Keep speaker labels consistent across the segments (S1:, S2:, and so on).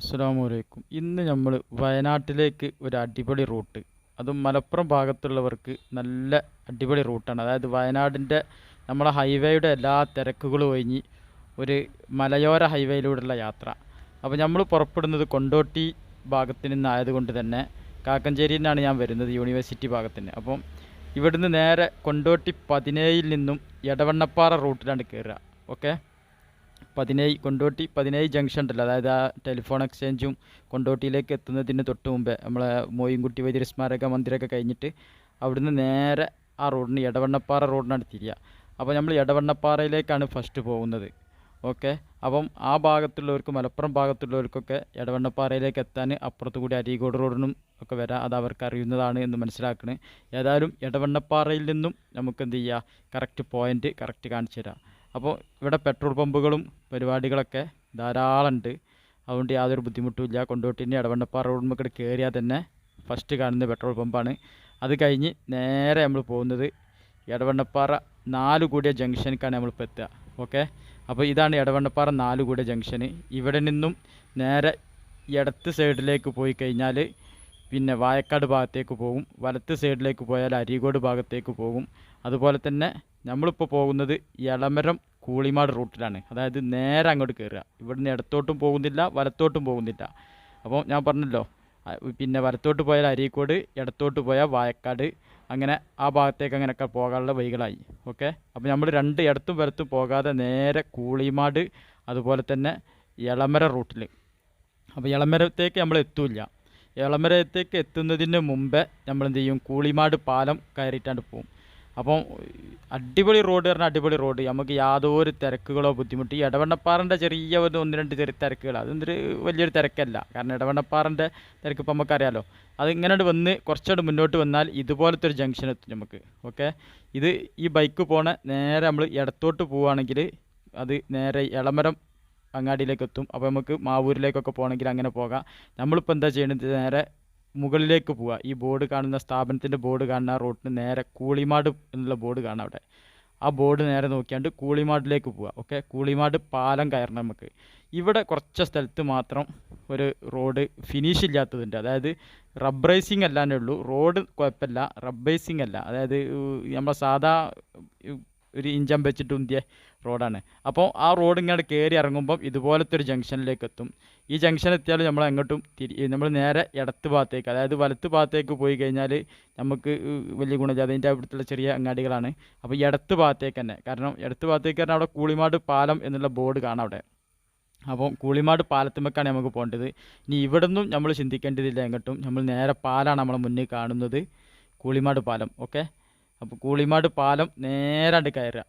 S1: അസ്സാം വലൈക്കും ഇന്ന് നമ്മൾ വയനാട്ടിലേക്ക് ഒരു അടിപൊളി റൂട്ട്. അതും മലപ്പുറം ഭാഗത്തുള്ളവർക്ക് നല്ല അടിപൊളി റൂട്ടാണ്. അതായത് വയനാടിന്റെ നമ്മളെ ഹൈവേയുടെ എല്ലാ തിരക്കുകളും ഒഴിഞ്ഞ് ഒരു മലയോര ഹൈവേയിലൂടെയുള്ള യാത്ര. അപ്പോൾ നമ്മൾ പുറപ്പെടുന്നത് കൊണ്ടോട്ടി ഭാഗത്തു നിന്നായതുകൊണ്ട് തന്നെ കാക്കഞ്ചേരിയിൽ നിന്നാണ് ഞാൻ വരുന്നത് യൂണിവേഴ്സിറ്റി ഭാഗത്തിന്. അപ്പം ഇവിടുന്ന് നേരെ കൊണ്ടോട്ടി പതിനേഴിൽ നിന്നും എടവണ്ണപ്പാറ റൂട്ടിലാണ് കയറുക ഓക്കെ? പതിനേഴ് കൊണ്ടോട്ടി പതിനേഴ് ജംഗ്ഷൻ ഉണ്ടല്ലോ അതായത് ആ ടെലിഫോൺ എക്സ്ചേഞ്ചും കൊണ്ടോട്ടിയിലേക്ക് എത്തുന്നതിന് തൊട്ട് മുമ്പേ നമ്മളെ മോയിൻകുട്ടി വൈദ്യർ സ്മാരക മന്ദിരമൊക്കെ കഴിഞ്ഞിട്ട് അവിടുന്ന് നേരെ ആ റോഡിന് എടവണ്ണപ്പാറ റോഡിനാണ് തിരിയുക അപ്പോൾ നമ്മൾ ഇടവണ്ണപ്പാറയിലേക്കാണ് ഫസ്റ്റ് പോകുന്നത്. ഓക്കെ അപ്പം ആ ഭാഗത്തുള്ളവർക്ക് മലപ്പുറം ഭാഗത്തുള്ളവർക്കൊക്കെ ഇടവണ്ണപ്പാറയിലേക്ക് എത്താൻ അപ്പുറത്ത് കൂടി അരീകോട് റോഡിനും ഒക്കെ വരാം. അത് അവർക്ക് അറിയുന്നതാണ് എന്ന് മനസ്സിലാക്കണേ. ഏതായാലും ഇടവണ്ണപ്പാറയിൽ നിന്നും നമുക്ക് എന്ത് ചെയ്യുക കറക്റ്റ് പോയിന്റ് കറക്റ്റ് കാണിച്ചു തരാം. അപ്പോൾ ഇവിടെ പെട്രോൾ പമ്പുകളും പരിപാടികളൊക്കെ ധാരാളം ഉണ്ട് അതുകൊണ്ട് യാതൊരു ബുദ്ധിമുട്ടുമില്ല കൊണ്ടോട്ടിന്റെ ഇടവണ്ണപ്പാറ റോഡിൽ കയറിയാൽ തന്നെ ഫസ്റ്റ് കാണുന്ന പെട്രോൾ പമ്പാണ്. അത് കഴിഞ്ഞ് നേരെ നമ്മൾ പോകുന്നത് എടവണ്ണപ്പാറ നാല് കൂടിയ ജംഗ്ഷനിലേക്കാണ് നമ്മളിപ്പോൾ എത്തുക. ഓക്കെ? അപ്പോൾ ഇതാണ് എടവണ്ണപ്പാറ നാല് കൂടിയ ജംഗ്ഷന് ഇവിടെ നിന്നും നേരെ ഇടത്ത് സൈഡിലേക്ക് പോയി കഴിഞ്ഞാൽ പിന്നെ വായക്കാട് ഭാഗത്തേക്ക് പോകും. വലത്ത് സൈഡിലേക്ക് പോയാൽ അരീകോട് ഭാഗത്തേക്ക് പോകും. അതുപോലെ തന്നെ നമ്മളിപ്പോൾ പോകുന്നത് എളമരം കൂളിമാട് റൂട്ടിലാണ്. അതായത് നേരെ അങ്ങോട്ട് കയറുക ഇവിടുന്ന് ഇടത്തോട്ടും പോകുന്നില്ല വലത്തോട്ടും പോകുന്നില്ല. അപ്പോൾ ഞാൻ പറഞ്ഞല്ലോ പിന്നെ വലത്തോട്ട് പോയാൽ അരീക്കോട് ഇടത്തോട്ട് പോയാൽ വായക്കാട്. അങ്ങനെ ആ ഭാഗത്തേക്ക് അങ്ങനെയൊക്കെ പോകാനുള്ള വഴികളായി. ഓക്കെ? അപ്പോൾ നമ്മൾ രണ്ട് ഇടത്തും വലത്തും പോകാതെ നേരെ കൂളിമാട് അതുപോലെ തന്നെ എളമര റൂട്ടിൽ അപ്പോൾ ഇളമരത്തേക്ക് നമ്മൾ എത്തൂല്ല. ഇളമരത്തേക്ക് എത്തുന്നതിന് മുമ്പേ നമ്മൾ എന്ത് ചെയ്യും? കൂളിമാട് പാലം കയറിയിട്ടാണ്ട് പോകും അപ്പം അടിപൊളി റോഡ് പറഞ്ഞാൽ അടിപൊളി റോഡ് നമുക്ക് യാതൊരു തിരക്കുകളോ ബുദ്ധിമുട്ട് ഈ ഇടവണ്ണപ്പാറന്റെ ചെറിയ ഒരു ഒന്ന് രണ്ട് ചെറിയ തിരക്കുകൾ അതൊന്നൊരു വലിയൊരു തിരക്കല്ല. കാരണം ഇടവണ്ണപ്പാറന്റെ തിരക്ക് ഇപ്പം നമുക്കറിയാലോ. അത് ഇങ്ങനെ വന്ന് കുറച്ചുകൂടെ മുന്നോട്ട് വന്നാൽ ഇതുപോലത്തെ ഒരു ജംഗ്ഷൻ എത്തും നമുക്ക്. ഓക്കെ ഇത് ഈ ബൈക്ക് പോണ നേരെ നമ്മൾ ഇടത്തോട്ട് പോവുകയാണെങ്കിൽ അത് നേരെ ഇളമരം അങ്ങാടിയിലേക്ക് എത്തും. അപ്പോൾ നമുക്ക് മാവൂരിലേക്കൊക്കെ പോകണമെങ്കിൽ അങ്ങനെ പോകാം. നമ്മളിപ്പോൾ എന്താ ചെയ്യേണ്ടത് നേരെ മുകളിലേക്ക് പോവുക. ഈ ബോർഡ് കാണുന്ന സ്ഥാപനത്തിന്റെ ബോർഡ് കാണുന്ന റോഡിന് നേരെ കൂളിമാട് എന്നുള്ള ബോർഡ് കാണാം അവിടെ. ആ ബോർഡ് നേരെ നോക്കിയാണ്ട് കൂളിമാടിലേക്ക് പോവുക. ഓക്കെ കൂളിമാട് പാലം കയറണം നമുക്ക്. ഇവിടെ കുറച്ച് സ്ഥലത്ത് മാത്രം ഒരു റോഡ് ഫിനിഷ് ഇല്ലാത്തതുണ്ട്. അതായത് റബ്ബറൈസിങ് അല്ലാന്നേ ഉള്ളൂ. റോഡ് കുഴപ്പമില്ല. റബ്ബൈസിങ് അല്ല. അതായത് നമ്മളെ സാധാ ഒരു ഇഞ്ചം വെച്ചിട്ട് ഉന്തിയ റോഡാണ്. അപ്പോൾ ആ റോഡ് ഇങ്ങോട്ട് കയറി ഇറങ്ങുമ്പം ഇതുപോലത്തെ ഒരു ജംഗ്ഷനിലേക്ക് എത്തും ഈ ജംഗ്ഷൻ എത്തിയാൽ നമ്മൾ എങ്ങോട്ടും തിരി നമ്മൾ നേരെ ഇടത്ത് ഭാഗത്തേക്ക് അതായത് വലത്ത് ഭാഗത്തേക്ക് പോയി കഴിഞ്ഞാൽ നമുക്ക് വലിയ ഗുണമില്ല. അതിന്റെ അവിടുത്തെ ചെറിയ അങ്ങാടികളാണ്. അപ്പോൾ ഇടത്ത് ഭാഗത്തേക്ക് തന്നെ കാരണം ഇടത്ത് ഭാഗത്തേക്ക് പറഞ്ഞാൽ അവിടെ കൂളിമാട് പാലം എന്നുള്ള ബോർഡ് കാണാം അവിടെ. അപ്പോൾ കൂളിമാട് പാലത്തുമ്മക്കാണ് നമുക്ക് പോകേണ്ടത്. ഇനി ഇവിടെ നിന്നും നമ്മൾ ചിന്തിക്കേണ്ടതില്ല എങ്ങോട്ടും. നമ്മൾ നേരെ പാലാണ് നമ്മളെ മുന്നിൽ കാണുന്നത് കൂളിമാട് പാലം ഓക്കെ? അപ്പോൾ കൂളിമാട് പാലം നേരാണ്ട് കയറുക.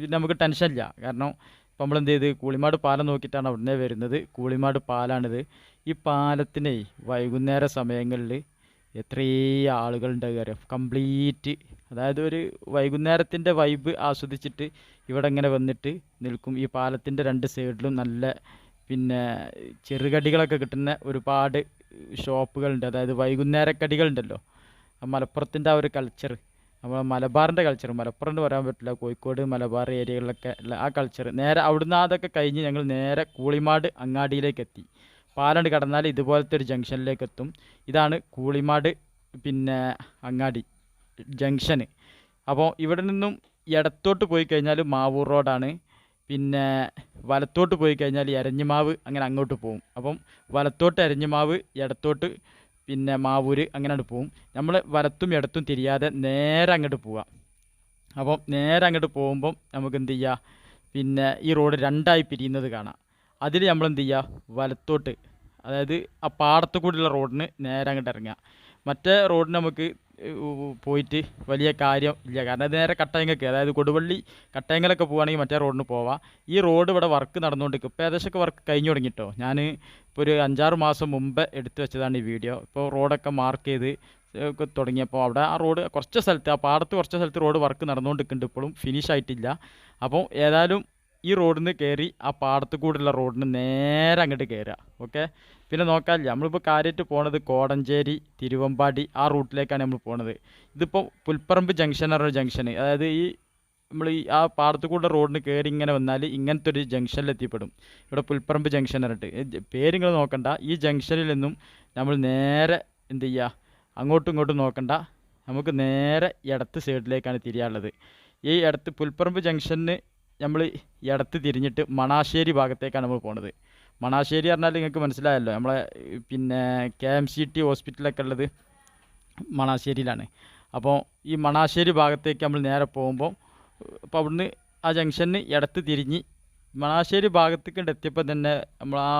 S1: പിന്നെ നമുക്ക് ടെൻഷനില്ല കാരണം ഇപ്പോൾ നമ്മൾ എന്ത് ചെയ്ത്? കൂളിമാട് പാലം നോക്കിയിട്ടാണ് അവിടുന്ന് വരുന്നത്. കൂളിമാട് പാലാണിത്. ഈ പാലത്തിനെ വൈകുന്നേര സമയങ്ങളിൽ എത്രയേ ആളുകളുണ്ടാവുക അറിയാം? കംപ്ലീറ്റ് അതായത് ഒരു വൈകുന്നേരത്തിന്റെ വൈബ് ആസ്വദിച്ചിട്ട് ഇവിടെ ഇങ്ങനെ വന്നിട്ട് നിൽക്കും. ഈ പാലത്തിന്റെ രണ്ട് സൈഡിലും നല്ല പിന്നെ ചെറുകടികളൊക്കെ കിട്ടുന്ന ഒരുപാട് ഷോപ്പുകളുണ്ട് അതായത് വൈകുന്നേര കടികളുണ്ടല്ലോ ആ മലപ്പുറത്തിന്റെ ആ ഒരു കൾച്ചർ നമ്മൾ മലബാറിന്റെ കൾച്ചർ മലപ്പുറം എന്ന് പറയാൻ പറ്റില്ല കോഴിക്കോട് മലബാർ ഏരിയകളിലൊക്കെ ആ കൾച്ചർ നേരെ അവിടുന്ന് അതൊക്കെ കഴിഞ്ഞ് ഞങ്ങൾ നേരെ കൂളിമാട് അങ്ങാടിയിലേക്ക് എത്തി. പാലണ്ട് കടന്നാൽ ഇതുപോലത്തെ ഒരു ജംഗ്ഷനിലേക്ക് എത്തും. ഇതാണ് കൂളിമാട് പിന്നെ അങ്ങാടി ജംഗ്ഷന് അപ്പോൾ ഇവിടെ നിന്നും ഇടത്തോട്ട് പോയി കഴിഞ്ഞാൽ മാവൂർ റോഡാണ്. പിന്നെ വലത്തോട്ട് പോയി കഴിഞ്ഞാൽ എരഞ്ഞിമാവ് അങ്ങനെ അങ്ങോട്ട് പോകും. അപ്പം വലത്തോട്ട് എരഞ്ഞിമാവ് ഇടത്തോട്ട് പിന്നെ മാവൂര് അങ്ങനെയാണ് പോവും. നമ്മൾ വലത്തും ഇടത്തും തിരിയാതെ നേരെ അങ്ങോട്ട് പോവാം. അപ്പം നേരെ അങ്ങോട്ട് പോകുമ്പം നമുക്ക് എന്ത് ചെയ്യുക പിന്നെ ഈ റോഡ് രണ്ടായി പിരിയുന്നത് കാണാം. അതിൽ നമ്മൾ എന്ത് ചെയ്യുക വലത്തോട്ട് അതായത് ആ പാടത്തു കൂടിയുള്ള റോഡിന് നേരെ അങ്ങോട്ട് ഇറങ്ങുക മറ്റേ റോഡിന് നമുക്ക് പോയിട്ട് വലിയ കാര്യം ഇല്ല. കാരണം അത് നേരെ കട്ടയങ്ങക്ക് അതായത് കൊടുവള്ളി കട്ടയങ്ങളൊക്കെ പോവുകയാണെങ്കിൽ മറ്റേ റോഡിന് പോവാം. ഈ റോഡ് ഇവിടെ വർക്ക് നടന്നുകൊണ്ടിരിക്കും ഇപ്പോൾ ഏകദേശമൊക്കെ വർക്ക് കഴിഞ്ഞു തുടങ്ങിട്ടോ. ഞാൻ ഇപ്പോൾ ഒരു അഞ്ചാറ് മാസം മുമ്പ് എടുത്തു വെച്ചതാണ് ഈ വീഡിയോ. ഇപ്പോൾ റോഡൊക്കെ മാർക്ക് ചെയ്ത് തുടങ്ങിയപ്പോൾ അവിടെ ആ റോഡ് കുറച്ച് സ്ഥലത്ത് ആ പാടത്ത് കുറച്ച് സ്ഥലത്ത് റോഡ് വർക്ക് നടന്നുകൊണ്ടിരിക്കുന്നുണ്ട് ഇപ്പോഴും. ഫിനിഷ് ആയിട്ടില്ല. അപ്പോൾ ഏതായാലും ഈ റോഡിൽ നിന്ന് കയറി ആ പാടത്ത് കൂടെയുള്ള റോഡിന് നേരെ അങ്ങോട്ട് കയറുക ഓക്കെ? പിന്നെ നോക്കാനില്ല നമ്മളിപ്പോൾ കാര്യമായിട്ട് പോണത് കോടഞ്ചേരി തിരുവമ്പാടി ആ റൂട്ടിലേക്കാണ് നമ്മൾ പോണത്. ഇതിപ്പോൾ പുൽപ്പറമ്പ് ജംഗ്ഷൻ എന്ന് പറഞ്ഞ ജംഗ്ഷൻ അതായത് ഈ നമ്മൾ ഈ ആ പാടത്ത് കൂടെ റോഡിന് കയറി ഇങ്ങനെ വന്നാൽ ഇങ്ങനത്തെ ഒരു ജംഗ്ഷനിൽ എത്തിപ്പെടും. ഇവിടെ പുൽപ്പറമ്പ് ജംഗ്ഷൻ പറഞ്ഞിട്ട്. പേരിങ്ങൾ നോക്കണ്ട ഈ ജംഗ്ഷനിൽ നിന്നും നമ്മൾ നേരെ എന്ത് ചെയ്യുക അങ്ങോട്ടും ഇങ്ങോട്ടും നോക്കണ്ട. നമുക്ക് നേരെ ഇടത്ത് സൈഡിലേക്കാണ് തിരിയാനുള്ളത്. ഈ ഇടത്ത് പുൽപ്പറമ്പ് ജംഗ്ഷന് നമ്മൾ ഇടത്ത് തിരിഞ്ഞിട്ട് മണാശ്ശേരി ഭാഗത്തേക്കാണ് നമ്മൾ പോണത്. മണാശ്ശേരി പറഞ്ഞാൽ നിങ്ങൾക്ക് മനസ്സിലായല്ലോ നമ്മളെ പിന്നെ കെ എം സി ടി ഹോസ്പിറ്റലൊക്കെ ഉള്ളത് മണാശ്ശേരിയിലാണ് അപ്പോൾ ഈ മണാശ്ശേരി ഭാഗത്തേക്ക് നമ്മൾ നേരെ പോകുമ്പോൾ അപ്പോൾ അവിടുന്ന് ആ ജംഗ്ഷന് ഇടത്ത് തിരിഞ്ഞ് മണാശ്ശേരി ഭാഗത്തേക്ക് എത്തിയപ്പോൾ തന്നെ നമ്മൾ ആ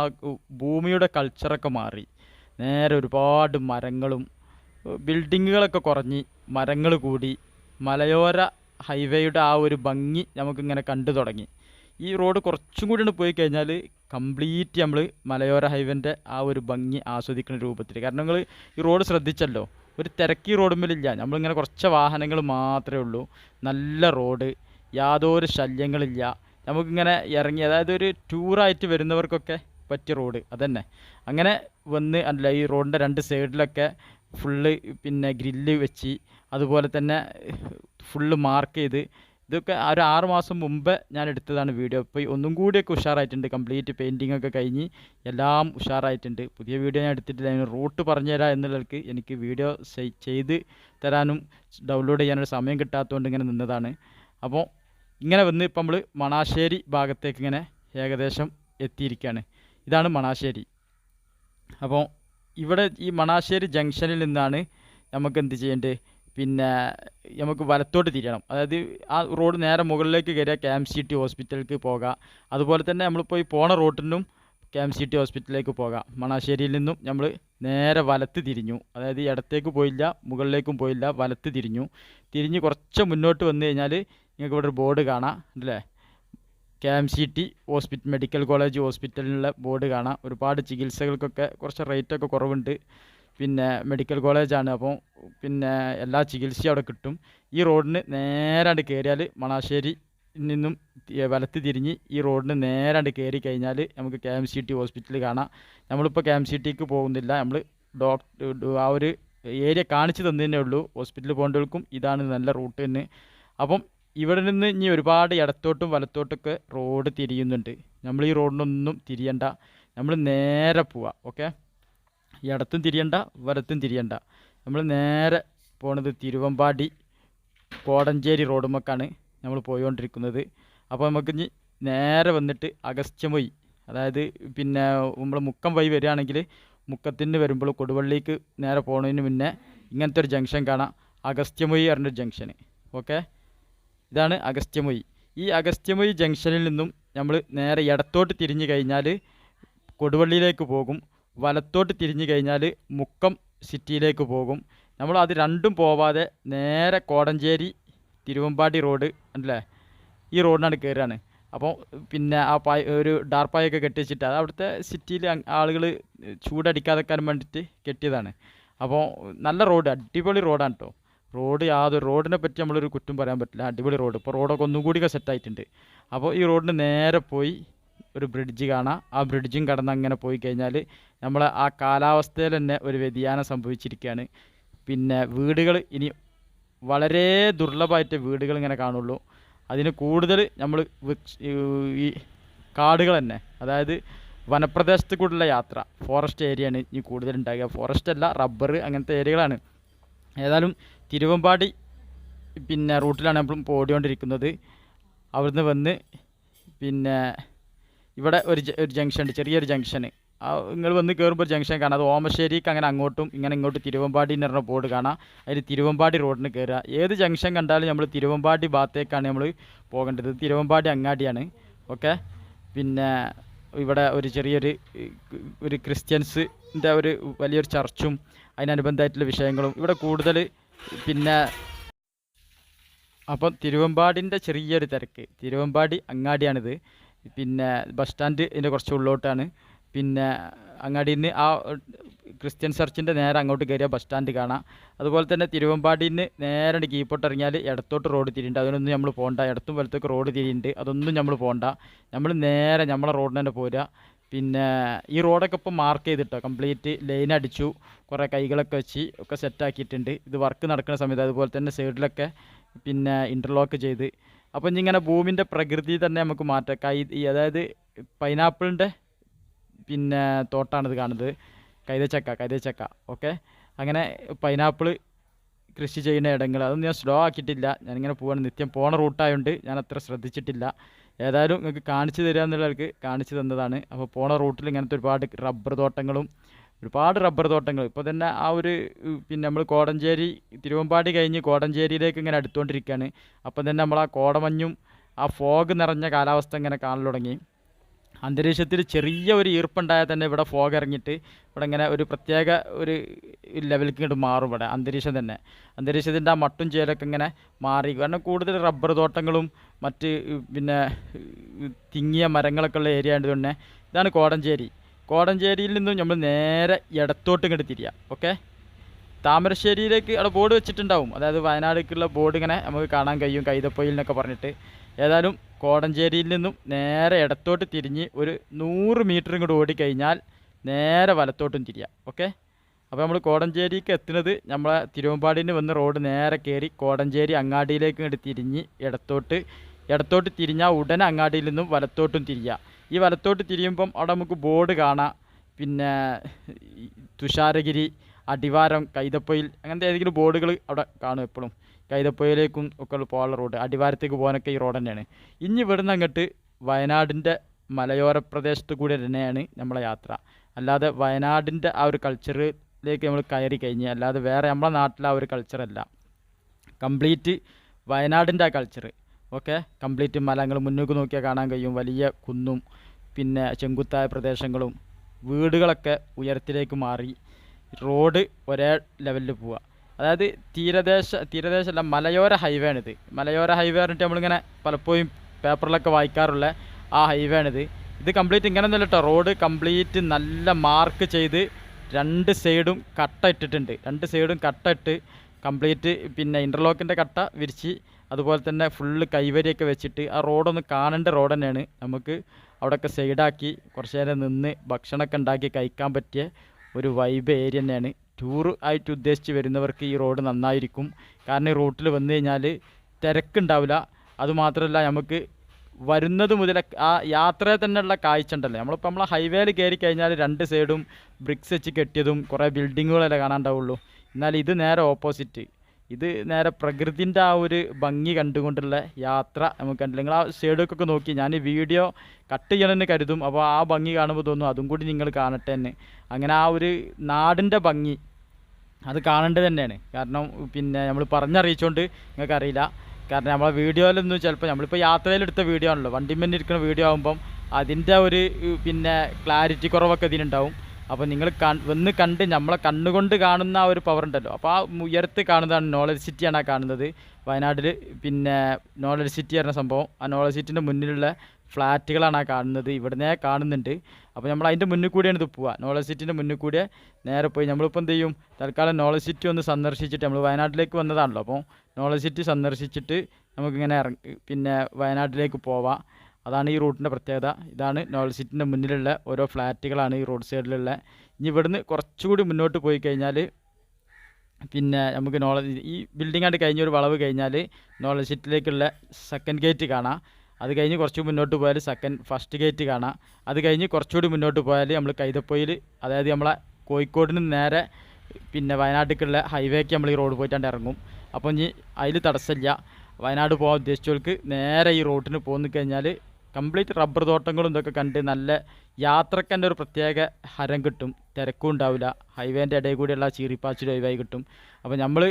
S1: ഭൂമിയുടെ കൾച്ചറൊക്കെ മാറി. നേരെ ഒരുപാട് മരങ്ങളും ബിൽഡിങ്ങുകളൊക്കെ കുറഞ്ഞ് മരങ്ങൾ കൂടി മലയോര ഹൈവേയുടെ ആ ഒരു ഭംഗി നമുക്കിങ്ങനെ കണ്ടു തുടങ്ങി. ഈ റോഡ് കുറച്ചും കൂടി പോയി കഴിഞ്ഞാൽ കംപ്ലീറ്റ് നമ്മൾ മലയോര ഹൈവേന്റെ ആ ഒരു ഭംഗി ആസ്വദിക്കുന്ന രൂപത്തിൽ കാരണം നിങ്ങൾ ഈ റോഡ് ശ്രദ്ധിച്ചല്ലോ ഒരു തിരക്കി റോഡുമ്മിലില്ല നമ്മളിങ്ങനെ കുറച്ച് വാഹനങ്ങൾ മാത്രമേ ഉള്ളൂ. നല്ല റോഡ് യാതൊരു ശല്യങ്ങളില്ല. നമുക്കിങ്ങനെ ഇറങ്ങി അതായത് ഒരു ടൂറായിട്ട് വരുന്നവർക്കൊക്കെ പറ്റിയ റോഡ് അതന്നെ. അങ്ങനെ വന്ന് അല്ല ഈ റോഡിന്റെ രണ്ട് സൈഡിലൊക്കെ ഫുള്ള് പിന്നെ ഗ്രില്ല് വെച്ച് അതുപോലെ തന്നെ ഫുള്ള് മാർക്ക് ചെയ്ത് ഇതൊക്കെ ഒരു ആറ് മാസം മുമ്പ് ഞാൻ എടുത്തതാണ് വീഡിയോ. ഇപ്പോൾ ഒന്നും കൂടിയൊക്കെ ഉഷാറായിട്ടുണ്ട്. കംപ്ലീറ്റ് പെയിന്റിംഗ് ഒക്കെ കഴിഞ്ഞ് എല്ലാം ഉഷാറായിട്ടുണ്ട്. പുതിയ വീഡിയോ ഞാൻ എടുത്തിട്ടില്ല. അതിന് റൂട്ട് പറഞ്ഞുതരാം എന്നുള്ളവർക്ക് എനിക്ക് വീഡിയോ ചെയ്ത് തരാനും ഡൗൺലോഡ് ചെയ്യാനൊരു സമയം കിട്ടാത്തതുകൊണ്ട് ഇങ്ങനെ നിന്നതാണ്. അപ്പോൾ ഇങ്ങനെ വന്ന് ഇപ്പം നമ്മൾ മണാശ്ശേരി ഭാഗത്തേക്ക് ഇങ്ങനെ ഏകദേശം എത്തിയിരിക്കുകയാണ് ഇതാണ് മണാശ്ശേരി അപ്പോൾ ഇവിടെ ഈ മണാശ്ശേരി ജംഗ്ഷനിൽ നിന്നാണ് നമുക്ക് എന്ത് ചെയ്യേണ്ടത്? പിന്നെ നമുക്ക് വലത്തോട്ട് തിരിയണം. അതായത് ആ റോഡ് നേരെ മുകളിലേക്ക് കയറിയാൽ കെ എം സി ടി ഹോസ്പിറ്റലിലേക്ക് പോകാം. അതുപോലെ തന്നെ നമ്മളിപ്പോൾ ഈ പോണ റോട്ടിനും കെ എം സി ടി ഹോസ്പിറ്റലിലേക്ക് പോകാം. മണാശ്ശേരിയിൽ നിന്നും നമ്മൾ നേരെ വലത്ത് തിരിഞ്ഞു. അതായത് ഇടത്തേക്ക് പോയില്ല മുകളിലേക്കും പോയില്ല വലത്ത് തിരിഞ്ഞു. തിരിഞ്ഞ് കുറച്ച് മുന്നോട്ട് വന്നു കഴിഞ്ഞാൽ നിങ്ങൾക്ക് ഇവിടെ ഒരു ബോർഡ് കാണാം. അല്ലേ? K M C T hospital medical college ഹോസ്പിറ്റലിനുള്ള board കാണാം. ഒരുപാട് ചികിത്സകൾക്കൊക്കെ കുറച്ച് റേറ്റൊക്കെ കുറവുണ്ട്. പിന്നെ മെഡിക്കൽ കോളേജാണ് അപ്പോൾ പിന്നെ എല്ലാ ചികിത്സയും അവിടെ കിട്ടും. ഈ റോഡിന് നേരാണ്ട് കയറിയാൽ മണാശ്ശേരി നിന്നും വലത്ത് തിരിഞ്ഞ് ഈ റോഡിന് നേരാണ്ട് കയറി കഴിഞ്ഞാൽ നമുക്ക് K M C T hospital കാണാം. നമ്മളിപ്പോൾ കെ എം സി ടിക്ക് പോകുന്നില്ല നമ്മൾ ഡോക്ടർ ആ ഒരു ഏരിയ കാണിച്ചു തന്നതന്നെ ഉള്ളൂ. ഹോസ്പിറ്റലിൽ പോകേണ്ടവർക്കും ഇതാണ് നല്ല റൂട്ട് തന്നെ അപ്പം ഇവിടെ നിന്ന് ഇനി ഒരുപാട് ഇടത്തോട്ടും വലത്തോട്ടൊക്കെ റോഡ് തിരിയുന്നുണ്ട്. നമ്മൾ ഈ റോഡിനൊന്നും തിരിയണ്ട. നമ്മൾ നേരെ പോവാം. ഓക്കെ ഇടത്തും തിരിയണ്ട വലത്തും തിരിയണ്ട. നമ്മൾ നേരെ പോണത് തിരുവമ്പാടി കോടഞ്ചേരി റോഡുമൊക്കെയാണ് നമ്മൾ പോയിക്കൊണ്ടിരിക്കുന്നത് അപ്പോൾ നമുക്ക് നേരെ വന്നിട്ട് അഗസ്ത്യമൊയ് അതായത് പിന്നെ നമ്മൾ മുക്കം വഴി വരികയാണെങ്കിൽ മുക്കത്തിന് വരുമ്പോൾ കൊടുവള്ളിക്ക് നേരെ പോകുന്നതിന് മുന്നേ ഇങ്ങനത്തെ ഒരു ജംഗ്ഷൻ കാണാം. അഗസ്ത്യമൊയ് പറഞ്ഞൊരു ജംഗ്ഷന് ഓക്കെ ഇതാണ് അഗസ്ത്യമൊയ് ഈ അഗസ്ത്യമൊയ് ജംഗ്ഷനിൽ നിന്നും നമ്മൾ നേരെ ഇടത്തോട്ട് തിരിഞ്ഞു കഴിഞ്ഞാൽ കൊടുവള്ളിയിലേക്ക് പോകും. വലത്തോട്ട് തിരിഞ്ഞു കഴിഞ്ഞാൽ മുക്കം സിറ്റിയിലേക്ക് പോകും. നമ്മൾ അത് രണ്ടും പോവാതെ നേരെ കോടഞ്ചേരി തിരുവമ്പാടി റോഡ് അല്ലേ? ഈ റോഡിനാണ് കയറുകയാണ്. അപ്പോൾ പിന്നെ ആ പായ ഒരു ഡാർപ്പായൊക്കെ കെട്ടി വെച്ചിട്ട് അത് അവിടുത്തെ സിറ്റിയിൽ ആളുകൾ ചൂടടിക്കാതെക്കാൻ വേണ്ടിയിട്ട് കെട്ടിയതാണ്. അപ്പോൾ നല്ല റോഡ് അടിപൊളി റോഡാണ് കേട്ടോ റോഡ് യാതൊരു റോഡിനെ പറ്റി നമ്മളൊരു കുറ്റം പറയാൻ പറ്റില്ല. അടിപൊളി റോഡ്. ഇപ്പോൾ റോഡൊക്കെ ഒന്നും കൂടിയൊക്കെ സെറ്റായിട്ടുണ്ട്. അപ്പോൾ ഈ റോഡിന് നേരെ പോയി ഒരു ബ്രിഡ്ജ് കാണാം. ആ ബ്രിഡ്ജും കടന്ന് അങ്ങനെ പോയി കഴിഞ്ഞാൽ നമ്മൾ ആ കാലാവസ്ഥയിൽ തന്നെ ഒരു വ്യതിയാനം സംഭവിച്ചിരിക്കുകയാണ്. പിന്നെ വീടുകൾ ഇനി വളരെ ദുർലഭമായിട്ട് വീടുകൾ ഇങ്ങനെ കാണുള്ളൂ. അതിന് കൂടുതൽ നമ്മൾ ഈ കാടുകൾ തന്നെ അതായത് വനപ്രദേശത്ത് കൂടെയുള്ള യാത്ര ഫോറസ്റ്റ് ഏരിയയാണ് ഇനി കൂടുതൽ ഉണ്ടാകുക ഫോറസ്റ്റ് അല്ല റബ്ബർ അങ്ങനത്തെ ഏരിയകളാണ്. ഏതായാലും തിരുവമ്പാടി പിന്നെ റൂട്ടിലാണ് നമ്മൾ പോടിക്കൊണ്ടിരിക്കുന്നത് അവിടുന്ന് വന്ന് പിന്നെ ഇവിടെ ഒരു ഒരു ജംഗ്ഷൻ ഉണ്ട് ചെറിയൊരു ജംഗ്ഷന് നിങ്ങൾ വന്ന് കയറുമ്പോൾ ജംഗ്ഷൻ കാണാം. അത് ഓമശ്ശേരിക്ക് അങ്ങനെ അങ്ങോട്ടും ഇങ്ങനെ ഇങ്ങോട്ട് തിരുവമ്പാടി എന്ന് പറഞ്ഞ ബോർഡ് കാണാം. അതിൽ തിരുവമ്പാടി റോഡിന് കയറുക ഏത് ജംഗ്ഷൻ കണ്ടാലും നമ്മൾ തിരുവമ്പാടി ഭാഗത്തേക്കാണ് നമ്മൾ പോകേണ്ടത്. തിരുവമ്പാടി അങ്ങാടിയാണ്. ഓക്കെ പിന്നെ ഇവിടെ ഒരു ചെറിയൊരു ഒരു ക്രിസ്ത്യൻസിന്റെ ഒരു വലിയൊരു ചർച്ചും അതിനനുബന്ധമായിട്ടുള്ള വിഷയങ്ങളും. ഇവിടെ കൂടുതൽ പിന്നെ അപ്പം തിരുവമ്പാടിന്റെ ചെറിയൊരു തിരക്ക്. തിരുവമ്പാടി അങ്ങാടിയാണിത്. പിന്നെ ബസ് സ്റ്റാൻഡ് ഇതിന്റെ കുറച്ച് ഉള്ളോട്ടാണ്. പിന്നെ അങ്ങാടിയിൽ നിന്ന് ആ ക്രിസ്ത്യൻ ചർച്ചിന്റെ നേരെ അങ്ങോട്ട് കയറിയാൽ ബസ് സ്റ്റാൻഡ് കാണാം. അതുപോലെ തന്നെ തിരുവമ്പാടിയിൽ നിന്ന് നേരെ കീപ്പോട്ട് ഇറങ്ങിയാൽ ഇടത്തോട്ട് റോഡ് തിരിയുണ്ട്. അതിനൊന്നും നമ്മൾ പോകണ്ട ഇടത്തും വലത്തൊക്കെ റോഡ് തിരിയുണ്ട്. അതൊന്നും നമ്മൾ പോകണ്ട നമ്മൾ നേരെ നമ്മളെ റോഡിന് തന്നെ പോരുക പിന്നെ ഈ റോഡൊക്കെ ഇപ്പോൾ മാർക്ക് ചെയ്തിട്ടോ? കംപ്ലീറ്റ് ലൈൻ അടിച്ചു. കുറേ കൈകളൊക്കെ വെച്ച് ഒക്കെ സെറ്റാക്കിയിട്ടുണ്ട് ഇത് വർക്ക് നടക്കുന്ന സമയത്ത് അതുപോലെ തന്നെ സൈഡിലൊക്കെ പിന്നെ ഇന്റർലോക്ക് ചെയ്ത്. അപ്പോൾ ഇനി ഇങ്ങനെ ഭൂമിന്റെ പ്രകൃതി തന്നെ നമുക്ക് മാറ്റാം. കൈ അതായത് പൈനാപ്പിളിന്റെ പിന്നെ തോട്ടാണിത് കാണുന്നത്. കൈതച്ചക്ക കൈതച്ചക്ക ഓക്കെ? അങ്ങനെ പൈനാപ്പിൾ കൃഷി ചെയ്യുന്ന ഇടങ്ങൾ. അതൊന്നും ഞാൻ സ്ലോ ആക്കിയിട്ടില്ല. ഞാനിങ്ങനെ പോവാണ്. നിത്യം പോണ റൂട്ടായതുകൊണ്ട് ഞാൻ അത്ര ശ്രദ്ധിച്ചിട്ടില്ല. ഏതായാലും നിങ്ങൾക്ക് കാണിച്ചു തരിക എന്നുള്ളവർക്ക് കാണിച്ചു തന്നതാണ്. അപ്പോൾ പോണ റൂട്ടിൽ ഇങ്ങനത്തെ ഒരുപാട് റബ്ബർ തോട്ടങ്ങളും ഒരുപാട് റബ്ബർ തോട്ടങ്ങൾ. ഇപ്പോൾ തന്നെ ആ ഒരു പിന്നെ നമ്മൾ കോടഞ്ചേരി തിരുവമ്പാടി കഴിഞ്ഞ് കോടഞ്ചേരിയിലേക്ക് ഇങ്ങനെ അടുത്തുകൊണ്ടിരിക്കുകയാണ് അപ്പം തന്നെ നമ്മൾ ആ കോടമഞ്ഞും ആ ഫോഗ് നിറഞ്ഞ കാലാവസ്ഥ ഇങ്ങനെ കാണാൻ തുടങ്ങി. അന്തരീക്ഷത്തിൽ ചെറിയ ഒരു ഈർപ്പുണ്ടായാൽ തന്നെ ഇവിടെ ഫോഗ് ഇറങ്ങിയിട്ട് ഇവിടെ ഇങ്ങനെ ഒരു പ്രത്യേക ഒരു ലെവലിലേക്ക് ഇങ്ങോട്ട് മാറും ഇവിടെ അന്തരീക്ഷം തന്നെ. അന്തരീക്ഷത്തിന്റെ ആ മട്ടും ചേലൊക്കെ ഇങ്ങനെ മാറി. കാരണം കൂടുതൽ റബ്ബർ തോട്ടങ്ങളും മറ്റ് പിന്നെ തിങ്ങിയ മരങ്ങളൊക്കെ ഉള്ള ഏരിയ ആയതുകൊണ്ട് തന്നെ ഇതാണ് കോടഞ്ചേരി. കോടഞ്ചേരിയിൽ നിന്നും നമ്മൾ നേരെ ഇടത്തോട്ട് ഇങ്ങോട്ട് തിരിയാം ഓക്കെ താമരശ്ശേരിയിലേക്ക് അവിടെ ബോർഡ് വെച്ചിട്ടുണ്ടാവും. അതായത് വയനാടേക്കുള്ള ബോർഡ് ഇങ്ങനെ നമുക്ക് കാണാൻ കഴിയും കൈതപ്പൊയിൽ എന്നൊക്കെ പറഞ്ഞിട്ട്. ഏതായാലും കോടഞ്ചേരിയിൽ നിന്നും നേരെ ഇടത്തോട്ട് തിരിഞ്ഞ് ഒരു നൂറ് മീറ്റർ ഇങ്ങോട്ട് ഓടിക്കഴിഞ്ഞാൽ നേരെ വലത്തോട്ടും തിരിയാം ഓക്കെ അപ്പോൾ നമ്മൾ കോടഞ്ചേരിക്ക് എത്തുന്നത് നമ്മളെ തിരുവമ്പാടിന് വന്ന് റോഡ് നേരെ കയറി കോടഞ്ചേരി അങ്ങാടിയിലേക്ക് ഇങ്ങോട്ട് തിരിഞ്ഞ് ഇടത്തോട്ട് ഇടത്തോട്ട് തിരിഞ്ഞാൽ ഉടനെ അങ്ങാടിയിൽ നിന്നും വലത്തോട്ടും തിരിയുക ഈ വലത്തോട്ട് തിരിയുമ്പം അവിടെ നമുക്ക് ബോർഡ് കാണാം. പിന്നെ തുഷാരഗിരി അടിവാരം കൈതപ്പൊയിൽ അങ്ങനത്തെ ഏതെങ്കിലും ബോർഡുകൾ അവിടെ കാണും എപ്പോഴും. കൈതപ്പൊയിലേക്കും ഒക്കെ പോകാനുള്ള റോഡ് അടിവാരത്തേക്ക് പോകാനൊക്കെ ഈ റോഡ് തന്നെയാണ്. ഇനി ഇവിടുന്ന് അങ്ങോട്ട് വയനാടിന്റെ മലയോര പ്രദേശത്ത് കൂടി തന്നെയാണ് നമ്മളെ യാത്ര. അല്ലാതെ വയനാടിന്റെ ആ ഒരു കൾച്ചറിലേക്ക് നമ്മൾ കയറി കഴിഞ്ഞ് അല്ലാതെ വേറെ നമ്മളെ നാട്ടിലെ ആ ഒരു കൾച്ചറല്ല കംപ്ലീറ്റ് വയനാടിന്റെ ആ കൾച്ചർ ഓക്കെ കംപ്ലീറ്റ് മലങ്ങൾ മുന്നോട്ട് നോക്കിയാൽ കാണാൻ കഴിയും. വലിയ കുന്നും പിന്നെ ചെങ്കുത്തായ പ്രദേശങ്ങളും വീടുകളൊക്കെ ഉയരത്തിലേക്ക് മാറി റോഡ് ഒരേ ലെവലിൽ പോവുക അതായത് തീരദേശ തീരദേശമല്ല മലയോര ഹൈവേ ആണിത്. മലയോര ഹൈവേ പറഞ്ഞിട്ട് നമ്മളിങ്ങനെ പലപ്പോഴും പേപ്പറിലൊക്കെ വായിക്കാറുള്ള ആ ഹൈവേ ആണിത്. ഇത് കംപ്ലീറ്റ് ഇങ്ങനെ ഒന്നുമില്ല കേട്ടോ റോഡ് കംപ്ലീറ്റ് നല്ല മാർക്ക് ചെയ്ത് രണ്ട് സൈഡും കട്ട ഇട്ടിട്ടുണ്ട്. രണ്ട് സൈഡും കട്ട ഇട്ട് കംപ്ലീറ്റ് പിന്നെ ഇന്റർലോക്കിന്റെ കട്ട വിരിച്ച് അതുപോലെ തന്നെ ഫുള്ള് കൈവരിയൊക്കെ വെച്ചിട്ട് ആ റോഡൊന്ന് കാണേണ്ട റോഡ് തന്നെയാണ്. നമുക്ക് അവിടെയൊക്കെ സൈഡാക്കി കുറച്ച് നേരം നിന്ന് ഭക്ഷണമൊക്കെ ഉണ്ടാക്കി കഴിക്കാൻ പറ്റിയ ഒരു വൈബ് ഏരിയ തന്നെയാണ്. ടൂർ ആയിട്ട് ഉദ്ദേശിച്ച് വരുന്നവർക്ക് ഈ റോഡ് നന്നായിരിക്കും. കാരണം ഈ റൂട്ടിൽ വന്നു കഴിഞ്ഞാൽ തിരക്കുണ്ടാവില്ല. അതുമാത്രമല്ല നമുക്ക് വരുന്നത് മുതൽ ആ യാത്ര തന്നെയുള്ള കാഴ്ച ഉണ്ടല്ലോ. നമ്മളിപ്പോൾ നമ്മളെ ഹൈവേയിൽ കയറി കഴിഞ്ഞാൽ രണ്ട് സൈഡും ബ്രിക്സ് വെച്ച് കെട്ടിയതും കുറേ ബിൽഡിങ്ങുകളല്ലേ കാണാണ്ടാവുള്ളൂ എന്നാൽ ഇത് നേരെ ഓപ്പോസിറ്റ് ഇത് നേരെ പ്രകൃതിന്റെ ആ ഒരു ഭംഗി കണ്ടുകൊണ്ടുള്ള യാത്ര നമുക്ക് കണ്ടില്ല. നിങ്ങൾ ആ സൈഡൊക്കെ നോക്കി ഞാൻ വീഡിയോ കട്ട് ചെയ്യണമെന്ന് കരുതും. അപ്പോൾ ആ ഭംഗി കാണുമ്പോൾ തോന്നും അതും കൂടി നിങ്ങൾ കാണട്ടെ തന്നെ അങ്ങനെ ആ ഒരു നാടിന്റെ ഭംഗി അത് കാണേണ്ടത് തന്നെയാണ്. കാരണം പിന്നെ നമ്മൾ പറഞ്ഞറിയിച്ചുകൊണ്ട് നിങ്ങൾക്കറിയില്ല. കാരണം നമ്മളെ വീഡിയോയിലൊന്നും ചിലപ്പോൾ നമ്മളിപ്പോൾ യാത്രയിലെടുത്ത വീഡിയോ ആണല്ലോ. വണ്ടിമെന്നിരിക്കുന്ന വീഡിയോ ആകുമ്പം അതിന്റെ ഒരു പിന്നെ ക്ലാരിറ്റി കുറവൊക്കെ ഇതിനുണ്ടാവും. അപ്പോൾ നിങ്ങൾ വന്ന് കണ്ട് നമ്മളെ കണ്ണുകൊണ്ട് കാണുന്ന ആ ഒരു പവർ ഉണ്ടല്ലോ. അപ്പോൾ ആ ഉയരത്ത് കാണുന്നതാണ് നോളജ് സിറ്റിയാണ് ആ കാണുന്നത്. വയനാട്ടിൽ പിന്നെ നോളജ് സിറ്റി പറഞ്ഞ സംഭവം. ആ നോളജ് സിറ്റിന്റെ മുന്നിലുള്ള ഫ്ലാറ്റുകളാണ് ആ കാണുന്നത്. ഇവിടുന്നേ കാണുന്നുണ്ട്. അപ്പോൾ നമ്മൾ അതിന്റെ മുന്നിൽ കൂടിയാണ് ഇത് പോവുക. നോളജ് സിറ്റിന്റെ മുന്നിൽ കൂടി നേരെ പോയി നമ്മളിപ്പോൾ എന്ത് ചെയ്യും? തൽക്കാലം നോളജ് സിറ്റി ഒന്ന് സന്ദർശിച്ചിട്ട് നമ്മൾ വയനാട്ടിലേക്ക് വന്നതാണല്ലോ. അപ്പോൾ നോളജ് സിറ്റി സന്ദർശിച്ചിട്ട് നമുക്കിങ്ങനെ ഇറങ്ങി പിന്നെ വയനാട്ടിലേക്ക് പോവാം. അതാണ് ഈ റൂട്ടിന്റെ പ്രത്യേകത. ഇതാണ് നോവൽ സിറ്റിന്റെ മുന്നിലുള്ള ഓരോ ഫ്ലാറ്റുകളാണ് ഈ റോഡ് സൈഡിലുള്ള. ഇനി ഇവിടുന്ന് കുറച്ചുകൂടി മുന്നോട്ട് പോയി കഴിഞ്ഞാൽ പിന്നെ നമുക്ക് നോളജ് ഈ ബിൽഡിംഗ് ആയിട്ട് കഴിഞ്ഞ ഒരു വളവ് കഴിഞ്ഞാൽ നോളജ് സിറ്റിലേക്കുള്ള സെക്കൻഡ് ഗേറ്റ് കാണാം. അത് കഴിഞ്ഞ് കുറച്ച് മുന്നോട്ട് പോയാൽ സെക്കൻഡ് ഫസ്റ്റ് ഗേറ്റ് കാണാം. അത് കഴിഞ്ഞ് കുറച്ചുകൂടി മുന്നോട്ട് പോയാൽ നമ്മൾ കൈതപ്പൊയിൽ അതായത് നമ്മളെ കോഴിക്കോടിന് നേരെ പിന്നെ വയനാട്ടിലേക്കുള്ള ഹൈവേക്ക് നമ്മൾ ഈ റോഡ് പോയിട്ടാണ്ട് ഇറങ്ങും. അപ്പോൾ ഇനി അതിൽ തടസ്സമില്ല. വയനാട് പോകാൻ ഉദ്ദേശിച്ചവർക്ക് നേരെ ഈ റോട്ടിന് പോന്നു കഴിഞ്ഞാൽ കംപ്ലീറ്റ് റബ്ബർ തോട്ടങ്ങളും ഇതൊക്കെ കണ്ട് നല്ല യാത്രയ്ക്ക് തന്നെ ഒരു പ്രത്യേക ഹരം കിട്ടും. തിരക്കും ഉണ്ടാവില്ല. ഹൈവേന്റെ ഇടയിൽ കൂടിയുള്ള ചീറിപ്പാച്ചിൽ ഒഴിവായി കിട്ടും. അപ്പോൾ നമ്മൾ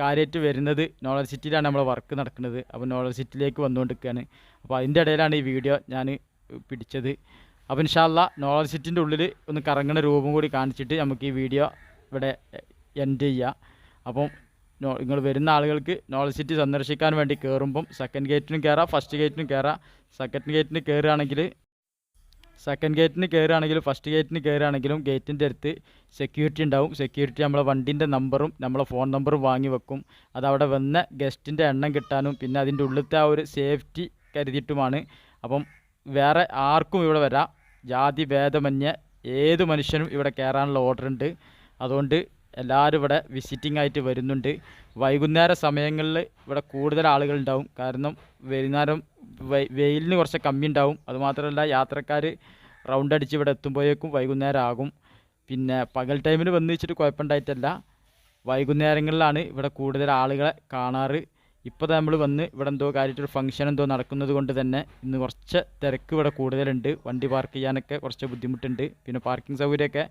S1: കാര്യമായിട്ട് വരുന്നത് നോളജ് സിറ്റിയിലാണ് നമ്മൾ വർക്ക് നടക്കുന്നത്. അപ്പോൾ നോളജ് സിറ്റിയിലേക്ക് വന്നുകൊണ്ടിരിക്കുകയാണ്. അപ്പോൾ അതിന്റെ ഇടയിലാണ് ഈ വീഡിയോ ഞാൻ പിടിച്ചത്. അപ്പോൾ ഇൻഷാല്ല നോളജ് സിറ്റിന്റെ ഉള്ളിൽ ഒന്ന് കറങ്ങുന്ന രൂപം കൂടി കാണിച്ചിട്ട് നമുക്ക് ഈ വീഡിയോ ഇവിടെ എൻഡ് ചെയ്യാം. അപ്പം നിങ്ങൾ വരുന്ന ആളുകൾക്ക് നോളജ് സിറ്റി സന്ദർശിക്കാൻ വേണ്ടി കയറുമ്പം സെക്കൻഡ് ഗേറ്റിനും കയറാം ഫസ്റ്റ് ഗേറ്റിനും കയറാം സെക്കൻഡ് ഗേറ്റിന് കയറുകയാണെങ്കിൽ സെക്കൻഡ് ഗേറ്റിന് കയറുകയാണെങ്കിലും ഫസ്റ്റ് ഗേറ്റിന് കയറുകയാണെങ്കിലും ഗേറ്റിന്റെ അടുത്ത് സെക്യൂരിറ്റി ഉണ്ടാവും. സെക്യൂരിറ്റി നമ്മളെ വണ്ടീന്റെ നമ്പറും നമ്മളെ ഫോൺ നമ്പറും വാങ്ങി വെക്കും. അതവിടെ വന്ന ഗസ്റ്റിന്റെ എണ്ണം കിട്ടാനും പിന്നെ അതിന്റെ ഉള്ളിലത്തെ ആ ഒരു സേഫ്റ്റി കരുതിയിട്ടുമാണ്. അപ്പം വേറെ ആർക്കും ഇവിടെ വരാം. ജാതി ഭേദമന്യ ഏത് മനുഷ്യനും ഇവിടെ കയറാനുള്ള ഓർഡർ ഉണ്ട്. അതുകൊണ്ട് എല്ലാവരും ഇവിടെ വിസിറ്റിംഗ് ആയിട്ട് വരുന്നുണ്ട്. വൈകുന്നേര സമയങ്ങളിൽ ഇവിടെ കൂടുതൽ ആളുകൾ ഉണ്ടാവും. കാരണം വൈകുന്നേരം വെയിലിന് കുറച്ച് കമ്മി ഉണ്ടാവും. അതുമാത്രമല്ല യാത്രക്കാർ റൗണ്ട് അടിച്ച് ഇവിടെ എത്തുമ്പോഴേക്കും വൈകുന്നേരം ആകും. പിന്നെ പകൽ ടൈമിൽ വന്ന് വെച്ചിട്ട് കുഴപ്പമുണ്ടായിട്ടല്ല. വൈകുന്നേരങ്ങളിലാണ് ഇവിടെ കൂടുതൽ ആളുകളെ കാണാറ്. ഇപ്പോൾ നമ്മൾ വന്ന് ഇവിടെ എന്തോ കാര്യമായിട്ടൊരു ഫംഗ്ഷൻ എന്തോ നടക്കുന്നത് കൊണ്ട് തന്നെ ഇന്ന് കുറച്ച് തിരക്ക് ഇവിടെ കൂടുതലുണ്ട്. വണ്ടി പാർക്ക് ചെയ്യാനൊക്കെ കുറച്ച് ബുദ്ധിമുട്ടുണ്ട്. പിന്നെ പാർക്കിംഗ് സൗകര്യമൊക്കെ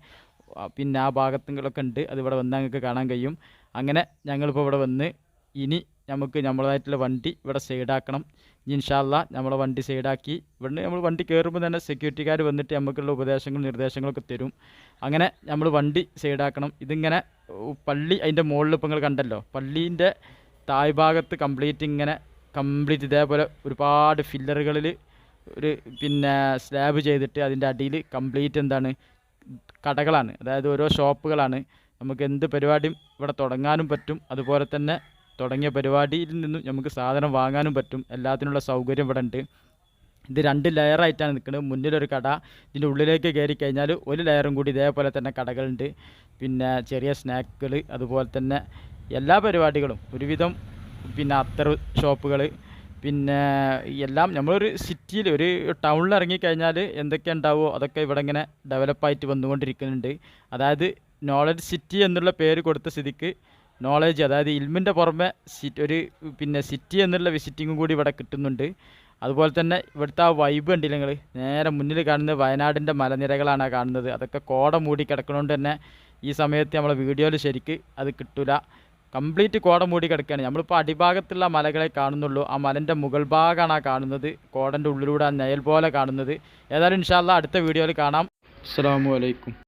S1: പിന്നെ ആ ഭാഗത്തുകളൊക്കെ ഉണ്ട്. അത് ഇവിടെ വന്നാൽ നിങ്ങൾക്ക് കാണാൻ കഴിയും. അങ്ങനെ ഞങ്ങളിപ്പോൾ ഇവിടെ വന്ന് ഇനി നമുക്ക് നമ്മളതായിട്ടുള്ള വണ്ടി ഇവിടെ സൈഡാക്കണം. ഇനി ഇൻഷാല്ല നമ്മളെ വണ്ടി സൈഡാക്കി ഇവിടെ നമ്മൾ വണ്ടി കയറുമ്പോൾ തന്നെ സെക്യൂരിറ്റിക്കാർ വന്നിട്ട് നമുക്കുള്ള ഉപദേശങ്ങളും നിർദ്ദേശങ്ങളൊക്കെ തരും. അങ്ങനെ നമ്മൾ വണ്ടി സൈഡാക്കണം. ഇതിങ്ങനെ പള്ളി അതിന്റെ മുകളിൽ ഇപ്പോൾ നിങ്ങൾ കണ്ടല്ലോ? പള്ളീന്റെ താഴ്ഭാഗത്ത് കംപ്ലീറ്റ് ഇങ്ങനെ കംപ്ലീറ്റ് ഇതേപോലെ ഒരുപാട് ഫില്ലറുകളിൽ ഒരു പിന്നെ സ്ലാബ് ചെയ്തിട്ട് അതിന്റെ അടിയിൽ കംപ്ലീറ്റ് എന്താണ് കടകളാണ്. അതായത് ഓരോ ഷോപ്പുകളാണ്. നമുക്ക് എന്ത് പരിപാടിയും ഇവിടെ തുടങ്ങാനും പറ്റും. അതുപോലെ തന്നെ തുടങ്ങിയ പരിപാടിയിൽ നിന്നും നമുക്ക് സാധനം വാങ്ങാനും പറ്റും. എല്ലാത്തിനുള്ള സൗകര്യം ഇവിടെ ഉണ്ട്. ഇത് രണ്ട് ലെയറായിട്ടാണ് നിൽക്കുന്നത്. മുന്നിലൊരു കട ഇതിന്റെ ഉള്ളിലേക്ക് കയറി കഴിഞ്ഞാൽ ഒരു ലെയറും കൂടി ഇതേപോലെ തന്നെ കടകളുണ്ട്. പിന്നെ ചെറിയ സ്നാക്കുകൾ അതുപോലെ തന്നെ എല്ലാ പരിപാടികളും ഒരുവിധം പിന്നെ അത്തർ ഷോപ്പുകൾ പിന്നെ എല്ലാം നമ്മളൊരു സിറ്റിയിൽ ഒരു ടൗണിൽ ഇറങ്ങിക്കഴിഞ്ഞാൽ എന്തൊക്കെ ഉണ്ടാവുമോ അതൊക്കെ ഇവിടെ ഇങ്ങനെ ഡെവലപ്പായിട്ട് വന്നുകൊണ്ടിരിക്കുന്നുണ്ട്. അതായത് നോളജ് സിറ്റി എന്നുള്ള പേര് കൊടുത്ത സ്ഥിതിക്ക് നോളജ് അതായത് ഇൽമിന്റെ പുറമെ സിറ്റ് ഒരു പിന്നെ സിറ്റി എന്നുള്ള വിസിറ്റിങ്ങും കൂടി ഇവിടെ കിട്ടുന്നുണ്ട്. അതുപോലെ തന്നെ ഇവിടുത്തെ ആ വൈബ് കണ്ടില്ല നിങ്ങൾ നേരെ മുന്നിൽ കാണുന്നത് വയനാടിന്റെ മലനിരകളാണ് കാണുന്നത്. അതൊക്കെ കോട മൂടി കിടക്കണോണ്ട് തന്നെ ഈ സമയത്ത് നമ്മളെ വീഡിയോയിൽ ശരിക്ക് അത് കിട്ടൂല. കംപ്ലീറ്റ് കോട മൂടി കിടക്കുകയാണ്. നമ്മളിപ്പോൾ അടിഭാഗത്തുള്ള മലകളെ കാണുന്നുള്ളൂ. ആ മലന്റെ മുകൾ ഭാഗമാണ് ആ കാണുന്നത്. കോടന്റെ ഉള്ളിലൂടെ ആ നയൽ പോലെ കാണുന്നത്. ഏതായാലും ഇൻഷാല്ല അടുത്ത വീഡിയോയിൽ കാണാം. അസ്സാം വലൈക്കും